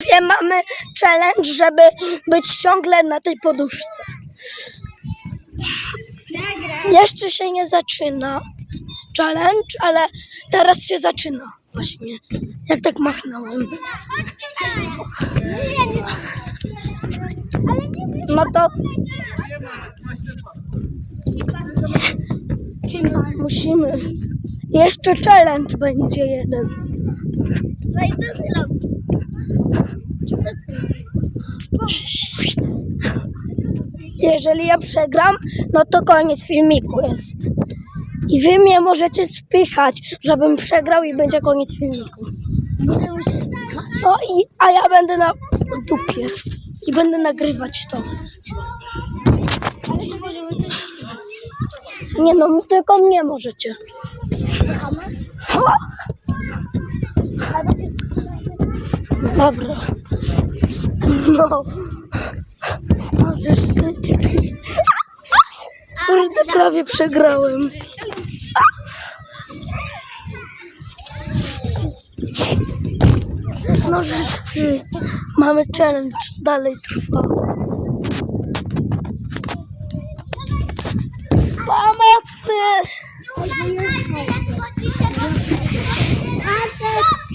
grupie mamy challenge, żeby być ciągle na tej poduszce. Jeszcze się nie zaczyna challenge, ale teraz się zaczyna. Właśnie, jak tak machnąłem. No to musimy. Jeszcze challenge będzie jeden. Jeżeli ja przegram, no to koniec filmiku jest. I wy mnie możecie spychać, żebym przegrał i będzie koniec filmiku. No i, a ja będę na dupie. I będę nagrywać to. Nie no, tylko mnie możecie. Dobra. No. Możesz ty. Kurde, prawie przegrałem. Możesz ty. Mamy challenge, dalej trwa. Pomocy!